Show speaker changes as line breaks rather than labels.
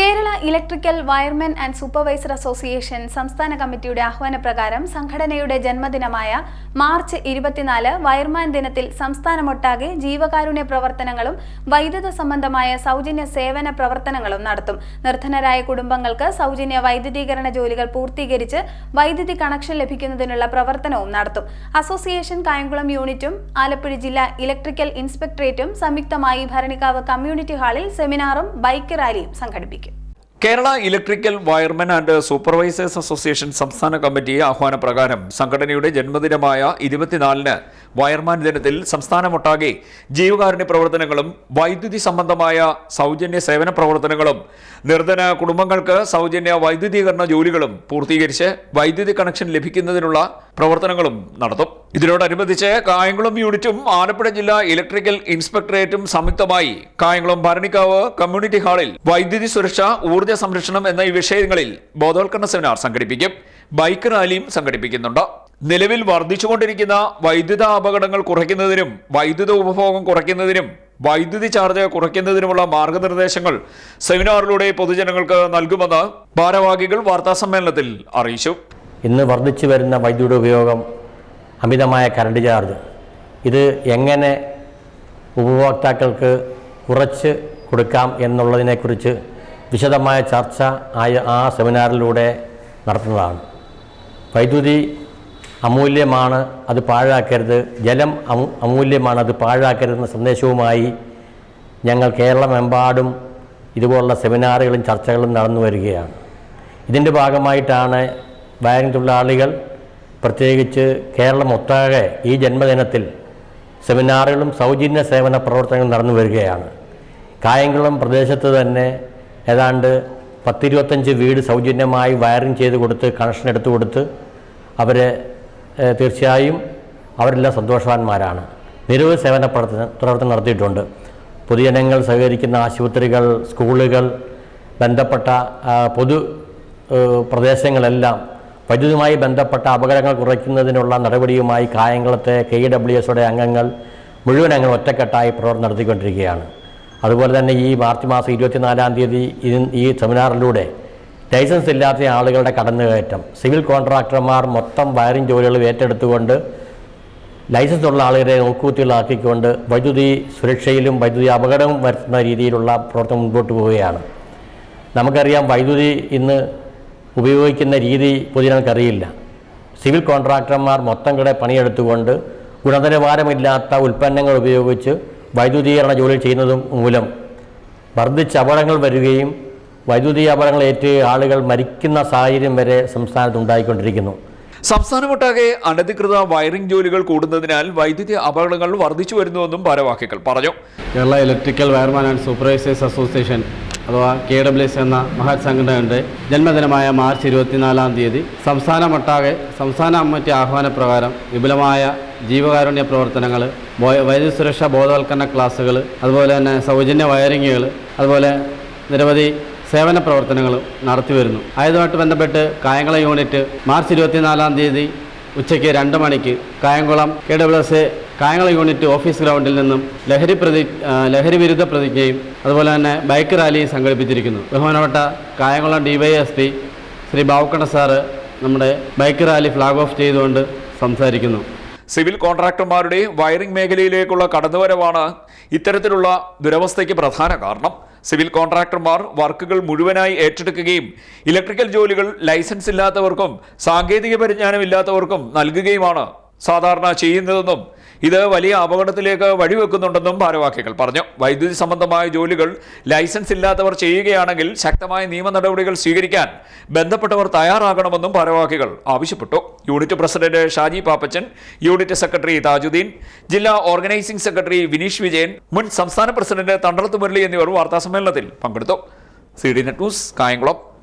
Kerala electrical wiremen and supervisor association സംസ്ഥാന കമ്മിറ്റിയുടെ ആഹ്വാനപ്രകാരം സംഘടനയുടെ ജന്മദിനമായ മാർച്ച് ഇരുപത്തിനാല് വയർമാൻ ദിനത്തിൽ സംസ്ഥാനമൊട്ടാകെ ജീവകാരുണ്യ പ്രവർത്തനങ്ങളും വൈദ്യുത സംബന്ധമായ സൗജന്യ സേവന പ്രവർത്തനങ്ങളും നടത്തും. നിർധനരായ കുടുംബങ്ങൾക്ക് സൗജന്യ വൈദ്യുതീകരണ ജോലികൾ പൂർത്തീകരിച്ച് വൈദ്യുതി കണക്ഷൻ ലഭിക്കുന്നതിനുള്ള പ്രവർത്തനവും നടത്തും. അസോസിയേഷൻ കായംകുളം യൂണിറ്റും ആലപ്പുഴ ജില്ലാ ഇലക്ട്രിക്കൽ ഇൻസ്പെക്ടറേറ്റും സംയുക്തമായി ഭരണിക്കാവ് കമ്മ്യൂണിറ്റി ഹാളിൽ സെമിനാറും ബൈക്ക് റാലിയും സംഘടിപ്പിക്കും.
Kerala electrical wiremen and supervisors association സംസ്ഥാന കമ്മിറ്റി ആഹ്വാനപ്രകാരം സംഘടനയുടെ ജന്മദിനമായ ഇരുപത്തിനാലിന് വയർമാൻ ദിനത്തിൽ സംസ്ഥാനമൊട്ടാകെ ജീവകാരുണ്യ പ്രവർത്തനങ്ങളും വൈദ്യുതി സംബന്ധമായ സൗജന്യ സേവന പ്രവർത്തനങ്ങളും നിർധന കുടുംബങ്ങൾക്ക് സൗജന്യ വൈദ്യുതീകരണ ജോലികളും പൂർത്തീകരിച്ച് വൈദ്യുതി കണക്ഷൻ ലഭിക്കുന്നതിനുള്ള പ്രവർത്തനങ്ങളും നടത്തും. ഇതിനോടനുബന്ധിച്ച് കായംകുളം യൂണിറ്റും ആലപ്പുഴ ജില്ലാ ഇലക്ട്രിക്കൽ ഇൻസ്പെക്ടറേറ്റും സംയുക്തമായി കായംകുളം ഭരണിക്കാവ് കമ്മ്യൂണിറ്റി ഹാളിൽ വൈദ്യുതി സുരക്ഷ ഊർജ സംരക്ഷണം എന്ന വിഷയങ്ങളിൽ ബോധവൽക്കരണ സെമിനാർ സംഘടിപ്പിക്കും. ബൈക്ക് റാലിയും സംഘടിപ്പിക്കുന്നുണ്ട്. നിലവിൽ വർദ്ധിച്ചുകൊണ്ടിരിക്കുന്ന വൈദ്യുത അപകടങ്ങൾ കുറയ്ക്കുന്നതിനും വൈദ്യുത ഉപഭോഗം കുറയ്ക്കുന്നതിനും വൈദ്യുതി ചാർജ് കുറയ്ക്കുന്നതിനുമുള്ള മാർഗനിർദ്ദേശങ്ങൾ സെമിനാറിലൂടെ പൊതുജനങ്ങൾക്ക് നൽകുമെന്ന് ഭാരവാഹികൾ വാർത്താസമ്മേളനത്തിൽ അറിയിച്ചു.
ഇന്ന് വർദ്ധിച്ചു വരുന്ന വൈദ്യുതിയുടെ ഉപയോഗം അമിതമായ കറണ്ട് ചാർജ് ഇത് എങ്ങനെ ഉപഭോക്താക്കൾക്ക് കുറച്ച് കൊടുക്കാം എന്നുള്ളതിനെക്കുറിച്ച് വിശദമായ ചർച്ച ആയ ആ സെമിനാറിലൂടെ നടത്തുന്നതാണ്. വൈദ്യുതി അമൂല്യമാണ് അത് പാഴാക്കരുത്. ജലം അമൂ അമൂല്യമാണ് അത് പാഴാക്കരുതെന്ന സന്ദേശവുമായി ഞങ്ങൾ കേരളമെമ്പാടും ഇതുപോലുള്ള സെമിനാറുകളും ചർച്ചകളും നടന്നു വരികയാണ് ഇതിന്റെ ഭാഗമായിട്ടാണ് വയറിംഗ് തൊഴിലാളികൾ പ്രത്യേകിച്ച് കേരളം ഒട്ടാകെ ഈ ജന്മദിനത്തിൽ സെമിനാറുകളും സൗജന്യ സേവന പ്രവർത്തനങ്ങളും നടന്നു വരികയാണ്. കായംകുളം പ്രദേശത്ത് തന്നെ ഏതാണ്ട് പത്തിരുപത്തഞ്ച് വീട് സൗജന്യമായി വയറിംഗ് ചെയ്ത് കൊടുത്ത് കണക്ഷൻ എടുത്തു കൊടുത്ത് അവരെ തീർച്ചയായും അവരെല്ലാം സന്തോഷവാന്മാരാണ്. നിരവധി സേവന പ്രവർത്തന പ്രവർത്തനം നടത്തിയിട്ടുണ്ട്. പൊതുജനങ്ങൾ സഹകരിക്കുന്ന ആശുപത്രികൾ സ്കൂളുകൾ ബന്ധപ്പെട്ട പൊതു പ്രദേശങ്ങളെല്ലാം വൈദ്യുതിയുമായി ബന്ധപ്പെട്ട അപകടങ്ങൾ കുറയ്ക്കുന്നതിനുള്ള നടപടിയുമായി കായംകുളത്തെ കെ ഡബ്ല്യു എസോടെ അംഗങ്ങൾ മുഴുവൻ അംഗങ്ങൾ ഒറ്റക്കെട്ടായി പ്രവർത്തനം നടത്തിക്കൊണ്ടിരിക്കുകയാണ്. അതുപോലെ തന്നെ ഈ മാർച്ച് മാസം ഇരുപത്തിനാലാം തീയതി ഈ സെമിനാറിലൂടെ ലൈസൻസ് ഇല്ലാത്ത ആളുകളുടെ കടന്നുകയറ്റം സിവിൽ കോൺട്രാക്ടർമാർ മൊത്തം വയറിംഗ് ജോലികൾ ഏറ്റെടുത്തുകൊണ്ട് ലൈസൻസ് ഉള്ള ആളുകളെ നോക്കുകുത്തികളാക്കിക്കൊണ്ട് വൈദ്യുതി സുരക്ഷയിലും വൈദ്യുതി അപകടവും വരുത്തുന്ന രീതിയിലുള്ള പ്രവർത്തനം മുൻപോട്ട് പോവുകയാണ്. നമുക്കറിയാം വൈദ്യുതി ഇന്ന് ഉപയോഗിക്കുന്ന രീതി പൊതുജനങ്ങൾക്കറിയില്ല സിവിൽ കോൺട്രാക്ടർമാർ മൊത്തം കൂടെ പണിയെടുത്തുകൊണ്ട് ഗുണനിലവാരമില്ലാത്ത ഉൽപ്പന്നങ്ങൾ ഉപയോഗിച്ച് വൈദ്യുതീകരണ ജോലി ചെയ്യുന്നതും മൂലം വർദ്ധിച്ച അപകടങ്ങൾ വരികയും വൈദ്യുതി അപകടങ്ങൾ ഏറ്റ ആളുകൾ മരിക്കുന്ന സാഹചര്യം വരെ സംസ്ഥാനത്ത് ഉണ്ടായിക്കൊണ്ടിരിക്കുന്നു.
സംസ്ഥാനമൊട്ടാകെ അനധികൃത വയറിംഗ് ജോലികൾ കൂടുന്നതിനാൽ വൈദ്യുതി അപകടങ്ങൾ വർദ്ധിച്ചു വരുന്നുവെന്നും ഭാരവാഹികൾ പറഞ്ഞു.
Kerala electrical wireman and supervisors association അഥവാ കെ ഡബ്ല്യു എസ് എന്ന മഹത് സംഘടനയുടെ ജന്മദിനമായ മാർച്ച് ഇരുപത്തിനാലാം തീയതി സംസ്ഥാനമൊട്ടാകെ സംസ്ഥാന കമ്മിറ്റി ആഹ്വാനപ്രകാരം വിപുലമായ ജീവകാരുണ്യ പ്രവർത്തനങ്ങൾ വൈദ്യുതി സുരക്ഷാ ബോധവൽക്കരണ ക്ലാസ്സുകൾ അതുപോലെ തന്നെ സൗജന്യ വയറിങ്ങുകൾ അതുപോലെ നിരവധി സേവന പ്രവർത്തനങ്ങൾ നടത്തി വരുന്നു. ആയതുമായിട്ട് ബന്ധപ്പെട്ട് കായംകുളം യൂണിറ്റ് മാർച്ച് ഇരുപത്തിനാലാം തീയതി ഉച്ചയ്ക്ക് രണ്ട് മണിക്ക് Kayamkulam K W S Kayamkulam unit office ഗ്രൗണ്ടിൽ നിന്നും ലഹരി പ്രതി ലഹരി വിരുദ്ധ പ്രതിജ്ഞയും അതുപോലെ തന്നെ ബൈക്ക് റാലിയും സംഘടിപ്പിച്ചിരിക്കുന്നു. ബഹുമാനപ്പെട്ട കായംകുളം ഡിവൈഎസ്പി ശ്രീ ബാവുക്കണ്ണ സാറ് നമ്മുടെ ബൈക്ക് റാലി ഫ്ലാഗ് ഓഫ് ചെയ്തുകൊണ്ട് സംസാരിക്കുന്നു.
സിവിൽ കോൺട്രാക്ടർമാരുടെ വയറിംഗ് മേഖലയിലേക്കുള്ള കടന്നുവരവാണ് ഇത്തരത്തിലുള്ള ദുരവസ്ഥയ്ക്ക് പ്രധാന കാരണം. സിവിൽ കോൺട്രാക്ടർമാർ വർക്കുകൾ മുഴുവനായി ഏറ്റെടുക്കുകയും ഇലക്ട്രിക്കൽ ജോലികൾ ലൈസൻസ് ഇല്ലാത്തവർക്കും സാങ്കേതിക പരിജ്ഞാനം ഇല്ലാത്തവർക്കും നൽകുകയുമാണ്. സാധാരണ ചെയ്യുന്നതെന്നും ഇത് വലിയ അപകടത്തിലേക്ക് വഴിവെക്കുന്നുണ്ടെന്നും ഭാരവാഹികൾ പറഞ്ഞു. വൈദ്യുതി സംബന്ധമായ ജോലികൾ ലൈസൻസ് ഇല്ലാത്തവർ ചെയ്യുകയാണെങ്കിൽ ശക്തമായ നിയമ നടപടികൾ സ്വീകരിക്കാൻ ബന്ധപ്പെട്ടവർ തയ്യാറാകണമെന്നും ഭാരവാഹികൾ ആവശ്യപ്പെട്ടു. Unit president Shaji Pappachan unit secretary Tajuddin ജില്ലാ ഓർഗനൈസിംഗ് സെക്രട്ടറി വിനീഷ് വിജയൻ മുൻ സംസ്ഥാന പ്രസിഡന്റ് തണ്ടളത്ത് മുരളി എന്നിവർ വാർത്താസമ്മേളനത്തിൽ പങ്കെടുത്തു. C D net news Kayamkulam.